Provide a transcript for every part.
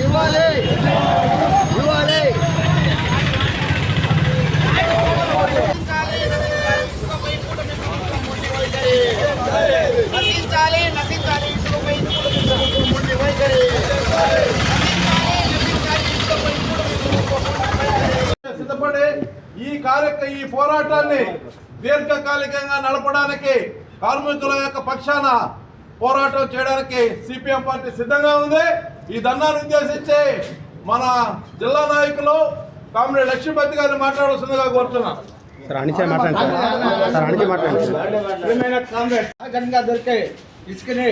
ఇవ్వాలి ఇవ్వాలి నశించాలి నశించాలి ఇసుకపై ఈ కార్యక్రమ ఈ పోరాటాన్ని దీర్ఘకాలికంగా నడపడానికి కార్మికుల యొక్క పక్షాన పోరాటం చేయడానికి సిపిఎం పార్టీ సిద్ధంగా ఉంది. ఈ ధర్నాను ఉద్దేశించి మన జిల్లా నాయకులు కామ్రేడ్ లక్ష్మీపతి గారిని మాట్లాడాల్సిందిగా కోరుతున్నాను సహజంగా దొరికే ఇసుకని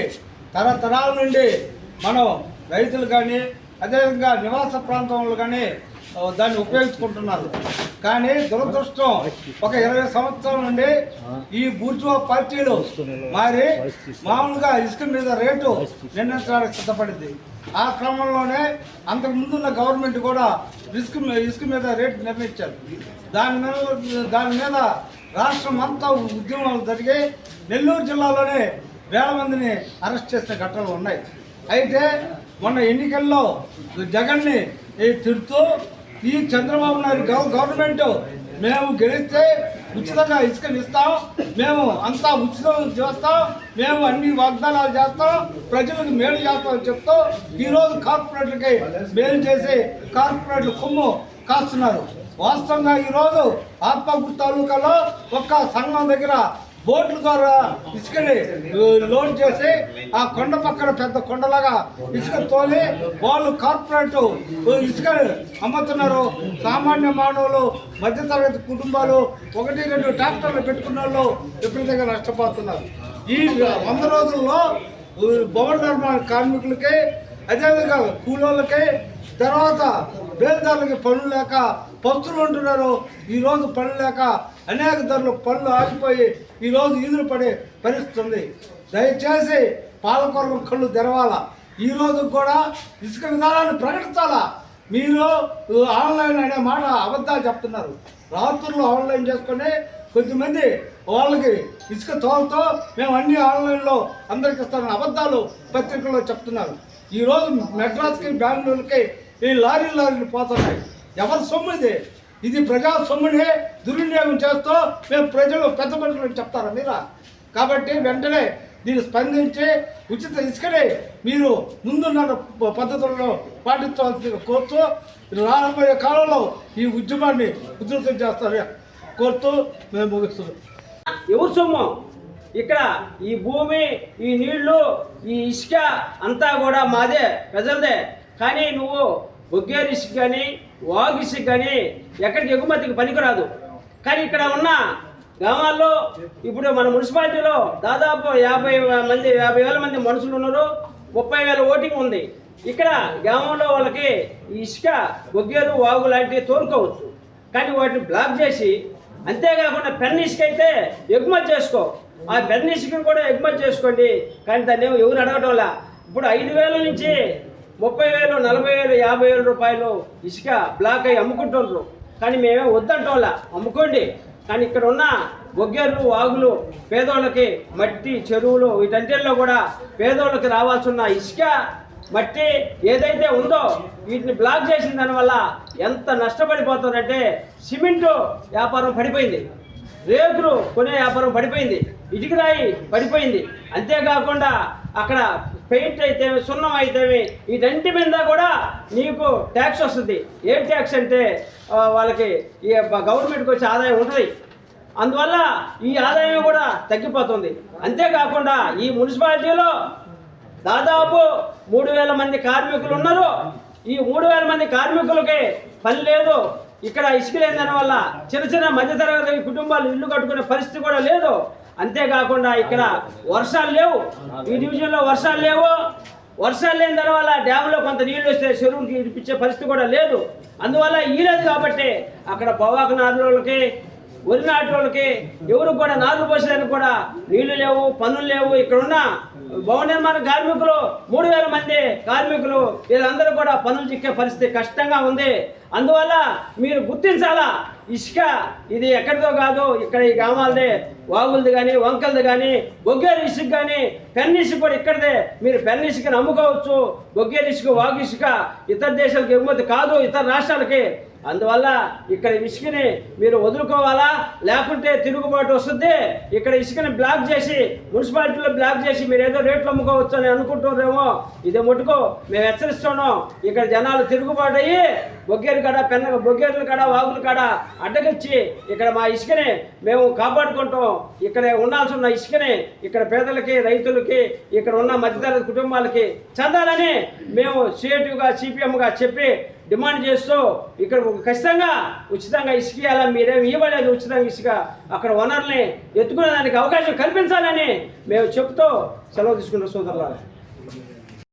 తరతరాల నుండి మనం రైతులు కానీ అదేవిధంగా నివాస ప్రాంతంలో కానీ దాన్ని ఉపయోగించుకుంటున్నారు. కానీ దురదృష్టం ఒక ఇరవై సంవత్సరాల నుండి ఈ బూర్జువా పార్టీలు మారి మామూలుగా ఇసుక మీద రేటు నిర్ణయించడానికి సిద్ధపడింది. ఆ క్రమంలోనే అంతకు ముందున్న గవర్నమెంట్ కూడా ఇసుక మీ- ఇసుక మీద రేటు నిర్ణయించారు. దాని మీద దాని మీద రాష్ట్రం అంతా ఉద్యమాలు జరిగి నెల్లూరు జిల్లాలోనే వేల మందిని అరెస్ట్ చేసిన ఘటనలు ఉన్నాయి. అయితే మొన్న ఎన్నికల్లో జగన్ని తిడుతూ ఈ చంద్రబాబు నాయుడు గవర్నమెంట్ మేము గెలిస్తే ఉచితంగా ఇసుకనిస్తాం మేము అంతా ఉచితం చేస్తాం. మేము అన్ని వాగ్దానాలు చేస్తాం. ప్రజలకు మేలు చేస్తామని చెప్తూ ఈరోజు కార్పొరేట్లకి మేలు చేసి కార్పొరేట్లు కొమ్ము కాస్తున్నారు. వాస్తవంగా ఈరోజు ఆత్మగురు తాలూకాలో ఒక్క సంఘం దగ్గర బోట్ల ద్వారా ఇసుకని లోడ్ చేసి ఆ కొండ పక్కన పెద్ద కొండలాగా ఇసుక తోలి వాళ్ళు కార్పొరేట్ ఇసుక అమ్ముతున్నారు. సామాన్య మానవులు మధ్యతరగతి కుటుంబాలు ఒకటి రెండు ట్రాక్టర్లు పెట్టుకున్న వాళ్ళు విపరీతంగా నష్టపోతున్నారు. ఈ వంద రోజుల్లో భవన నిర్మాణ కార్మికులకి అదేవిధంగా కూలోళ్ళకి తర్వాత బేల్దారులకి పనులు లేక పస్తులు ఉంటున్నారు. ఈరోజు పనులు లేక అనేక ధరలు పనులు ఆగిపోయి ఈరోజు ఈదులు పడే పరిస్థితుంది. దయచేసి పాలకొరకు కళ్ళు తెరవాలా. ఈ రోజు కూడా ఇసుక విధానాన్ని ప్రకటించాలా? మీరు ఆన్లైన్ అనే మాట అబద్ధాలు చెప్తున్నారు. రాత్రులు ఆన్లైన్ చేసుకొని కొద్దిమంది వాళ్ళకి ఇసుక తోలుతో మేము అన్ని ఆన్లైన్లో అందరికి ఇస్తామని అబద్ధాలు పత్రికల్లో చెప్తున్నారు. ఈరోజు మెడ్రాస్కి బెంగళూరుకి ఈ లారీ లారీలు పోతున్నాయి. ఎవరి సొమ్ము ఇది? ఇది ప్రజా సొమ్ముని దుర్వినియోగం చేస్తూ మేము ప్రజలు పెద్ద మనుషులు చెప్తారా మీరా? కాబట్టి వెంటనే దీన్ని స్పందించి ఉచిత ఇసుకని మీరు ముందున్న ప- పద్ధతులను పాటించవలసిందిగా కోరుతూ రాబోయే కాలంలో ఈ ఉద్యమాన్ని ఉధృతం చేస్తారని కోరుతూ మేము ముగిస్తున్నాం. ఎవరు సొమ్ము? ఇక్కడ ఈ భూమి ఈ నీళ్ళు ఈ ఇసుక అంతా కూడా మాదే ప్రజలదే. కానీ నువ్వు బొగ్గేరు ఇసుక కానీ వాగు కానీ ఎక్కడికి ఎగుమతికి పనికిరాదు. కానీ ఇక్కడ ఉన్న గ్రామాల్లో ఇప్పుడు మన మున్సిపాలిటీలో దాదాపు యాభై మంది యాభై వేల మంది మనుషులు ఉన్నారు. ముప్పై వేల ఓటింగ్ ఉంది. ఇక్కడ గ్రామంలో వాళ్ళకి ఇసుక బొగ్గేరు వాగు లాంటివి తోలుకోవచ్చు. కానీ వాటిని బ్లాక్ చేసి అంతేకాకుండా పెన్ ఇసుక అయితే ఎగుమతి చేసుకో. ఆ పెన్ ఇసుకను కూడా ఎగుమతి చేసుకోండి. కానీ దాన్ని ఏమో ఎవరు అడగటంలా ఇప్పుడు ఐదు వేల నుంచి ముప్పై వేలు నలభై వేలు యాభై వేల రూపాయలు ఇసుక బ్లాక్ అయ్యి అమ్ముకుంటున్నారు కానీ మేమే వద్దంటోళ్ళ. అమ్ముకోండి. కానీ ఇక్కడ ఉన్న బొగ్గేర్లు వాగులు పేదోళ్ళకి మట్టి చెరువులు వీటన్నిటిలో కూడా పేదోళ్ళకి రావాల్సిన ఇసుక మట్టి ఏదైతే ఉందో వీటిని బ్లాక్ చేసిన దానివల్ల ఎంత నష్టపడిపోతుందంటే సిమెంటు వ్యాపారం పడిపోయింది. రేకులు కొనే వ్యాపారం పడిపోయింది. ఇటుకరాయి పడిపోయింది. అంతేకాకుండా అక్కడ పెయింట్ అయితే సున్నం అయితే వీటంటి మీద కూడా నీకు ట్యాక్స్ వస్తుంది. ఏం ట్యాక్స్ అంటే వాళ్ళకి ఈ గవర్నమెంట్కి వచ్చే ఆదాయం ఉంటుంది. అందువల్ల ఈ ఆదాయం కూడా తగ్గిపోతుంది. అంతేకాకుండా ఈ మున్సిపాలిటీలో దాదాపు మూడు వేల మంది కార్మికులు ఉన్నారు. ఈ మూడు వేల మంది కార్మికులకి పని లేదు. ఇక్కడ ఇసుక లేని దానివల్ల చిన్న చిన్న మధ్యతరగతి కుటుంబాలు ఇల్లు కట్టుకునే పరిస్థితి కూడా లేదు. అంతేకాకుండా ఇక్కడ వర్షాలు లేవు. ఈ డివిజన్లో వర్షాలు లేవు. వర్షాలు లేని దానివల్ల డ్యామ్లో కొంత నీళ్ళు వస్తే చెరువుకి ఇప్పించే పరిస్థితి కూడా లేదు. అందువల్ల ఈ లేదు కాబట్టి అక్కడ పొగాకు నారులకి వరి నాటి వాళ్ళకి ఎవరు కూడా నాలుగు పోసేదానికి కూడా నీళ్ళు లేవు పనులు లేవు. ఇక్కడ ఉన్న భవన నిర్మాణ కార్మికులు మూడు వేల మంది కార్మికులు వీళ్ళందరూ కూడా పనులు చిక్కే పరిస్థితి కష్టంగా ఉంది. అందువల్ల మీరు గుర్తించాలా? ఇసుక ఇది ఎక్కడిదో కాదు ఇక్కడ ఈ గ్రామాలదే. వాగులది కానీ వంకలది కానీ బొగ్గేరు ఇసుక కానీ పెన్ ఇసుక కూడా ఇక్కడదే. మీరు పెన్ ఇసుకను అమ్ముకోవచ్చు. బొగ్గేరు ఇసుక వాగు ఇసుక ఇతర దేశాలకు ఎగుమతి కాదు ఇతర రాష్ట్రాలకి. అందువల్ల ఇక్కడ ఇసుకని మీరు వదులుకోవాలా? లేకుంటే తిరుగుబాటు వస్తుంది. ఇక్కడ ఇసుకని బ్లాక్ చేసి మున్సిపాలిటీలో బ్లాక్ చేసి మీరు ఏదో రేట్లు అమ్ముకోవచ్చు అని అనుకుంటున్నారేమో ఇది ముట్టుకో. మేము హెచ్చరిస్తున్నాం. ఇక్కడ జనాలు తిరుగుబాటు అయ్యి బొగ్గేరు కాడ పెన్న బొగ్గేరుల కాడ వాగుల కాడ అడ్డగిచ్చి ఇక్కడ మా ఇసుకని మేము కాపాడుకుంటాం. ఇక్కడ ఉండాల్సి ఉన్న ఇసుకని ఇక్కడ పేదలకి రైతులకి ఇక్కడ ఉన్న మధ్యతరగతి కుటుంబాలకి చెందాలని మేము సిఐటిగా సిపిఎంగా చెప్పి డిమాండ్ చేస్తూ ఇక్కడ ఖచ్చితంగా ఉచితంగా ఇసుక ఇవ్వాలా? మీరేమి ఇవ్వలేదు ఉచితంగా ఇసుక. అక్కడ వనరుల్ని ఎత్తుకునే దానికి అవకాశం కల్పించాలని మేము చెప్తూ సెలవు తీసుకున్న సోదరులారా.